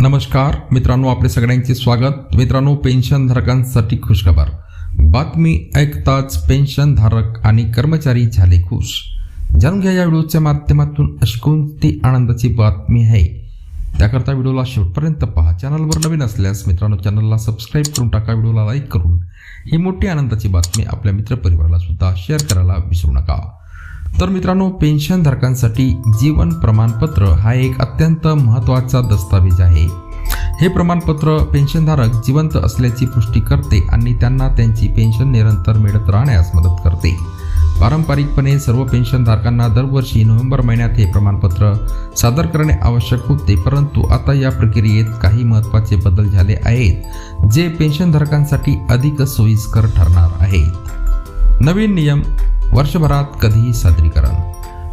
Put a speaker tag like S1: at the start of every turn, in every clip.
S1: नमस्कार मित्रांनो आपले सगळ्यांचे स्वागत. मित्रांनो पेन्शनधारकांसाठी खुशखबर बातमी ऐकताच पेन्शनधारक आणि कर्मचारी झाले खुश. जाणून घ्या या व्हिडिओच्या माध्यमातून अशी कोणती आनंदाची बातमी आहे. त्याकरता व्हिडिओला शेवटपर्यंत पहा. चॅनलवर नवीन असल्यास मित्रांनो चॅनलला सबस्क्राईब करून टाका व्हिडिओला लाईक करून. ही मोठी आनंदाची बातमी आपल्या मित्रपरिवाराला सुद्धा शेअर करायला विसरू नका. तर मित्रांनो पेन्शनधारकांसाठी जीवन प्रमाणपत्र हा एक अत्यंत महत्त्वाचा दस्तावेज आहे. हे प्रमाणपत्र पेन्शनधारक जिवंत असल्याची पुष्टी करते आणि त्यांना त्यांची पेन्शन निरंतर मिळत राहण्यास मदत करते. पारंपरिकपणे सर्व पेन्शनधारकांना दरवर्षी नोव्हेंबर महिन्यात हे प्रमाणपत्र सादर करणे आवश्यक होते परंतु आता या प्रक्रियेत काही महत्त्वाचे बदल झाले आहेत जे पेन्शनधारकांसाठी अधिक सोयीस्कर ठरणार आहेत. नवीन नियम वर्षभरात कधीही सादरीकरण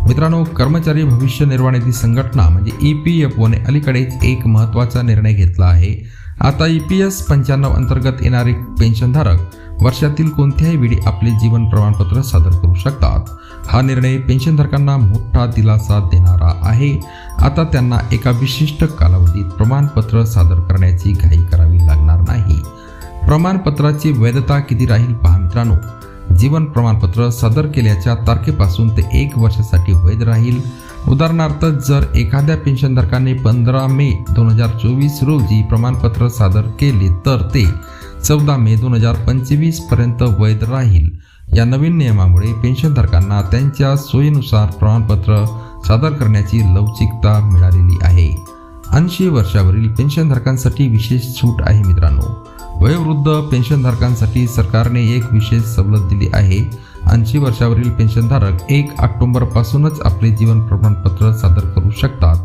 S1: मित्रांनो कर्मचारी भविष्य निर्वाह निधी संघटना म्हणजे ई पी एफ ओने अलीकडेच एक महत्त्वाचा निर्णय घेतला आहे. आता ई पी एस पंच्याण्णव अंतर्गत येणारे पेन्शनधारक वर्षातील कोणत्याही वेळी आपले जीवन प्रमाणपत्र सादर करू शकतात. हा निर्णय पेन्शनधारकांना मोठा दिलासा देणारा आहे. आता त्यांना एका विशिष्ट कालावधीत प्रमाणपत्र सादर करण्याची घाई करावी लागणार नाही. प्रमाणपत्राची वैधता किती राहील पहा मित्रांनो. जीवन प्रमाणपत्र सादर केल्याच्या तारखेपासून ते एक वर्षासाठी वैध राहील. उदाहरणार्थ जर एखाद्या पेन्शनधारकाने पंधरा मे दोन हजार चोवीस रोजी प्रमाणपत्र सादर केले तर ते चौदा मे दोन हजार पंचवीसपर्यंत वैध राहील. या नवीन नियमामुळे पेन्शनधारकांना त्यांच्या सोयीनुसार प्रमाणपत्र सादर करण्याची लवचिकता मिळालेली आहे. ऐंशी वर्षावरील पेन्शनधारकांसाठी विशेष सूट आहे मित्रांनो. वयोवृद्ध पेन्शनधारकांसाठी सरकारने एक विशेष सवलत दिली आहे. ऐंशी वर्षावरील पेन्शनधारक एक ऑक्टोंबरपासूनच आपले जीवन प्रमाणपत्र सादर करू शकतात.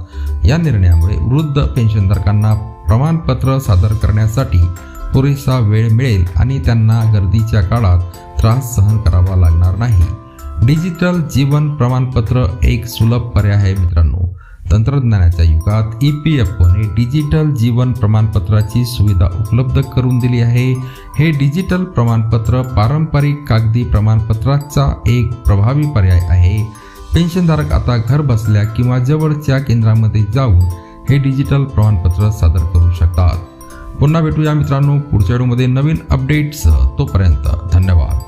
S1: या निर्णयामुळे वृद्ध पेन्शनधारकांना प्रमाणपत्र सादर करण्यासाठी पुरेसा वेळ मिळेल आणि त्यांना गर्दीच्या काळात त्रास सहन करावा लागणार नाही. डिजिटल जीवन प्रमाणपत्र एक सुलभ पर्याय आहे मित्रांनो. तंत्रज्ञानाच्या युगात ई पी एफ ओने डिजिटल जीवन प्रमाणपत्राची सुविधा उपलब्ध करून दिली आहे. हे डिजिटल प्रमाणपत्र पारंपरिक कागदी प्रमाणपत्राचा एक प्रभावी पर्याय आहे. पेन्शनधारक आता घर बसल्या किंवा जवळच्या केंद्रामध्ये जाऊन हे डिजिटल प्रमाणपत्र सादर करू शकतात. पुन्हा भेटूया मित्रांनो पुढच्या व्हिडिओमध्ये नवीन अपडेट्स तोपर्यंत धन्यवाद.